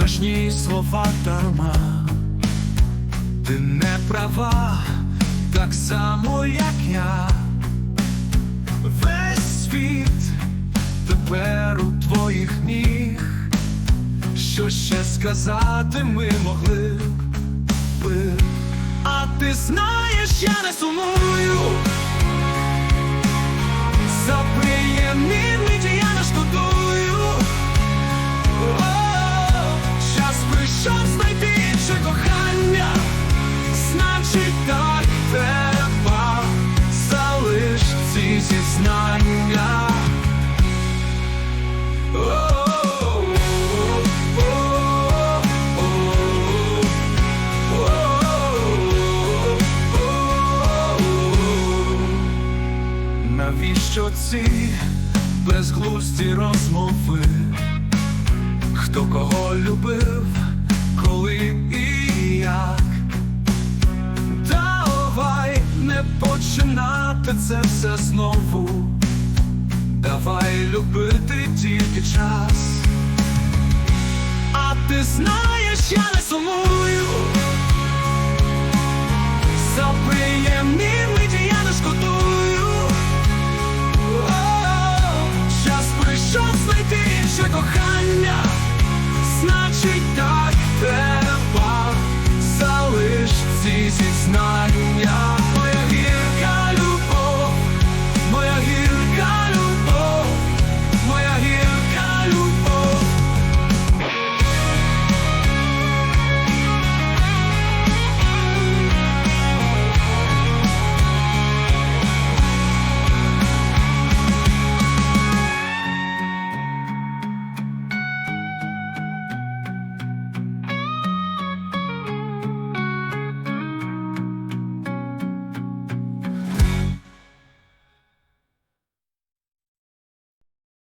страшні слова дарма. Ти не права, так само, як я. Весь світ тепер у твоїх ніг. Що ще сказати ми могли би, а ти знаєш, я не сумую. Навіщо ці безглузді розмови? Хто кого любив, коли і як? Давай не починати це все знову. Давай любити тільки час. А ти знаєш, я не сумую. Cię kocham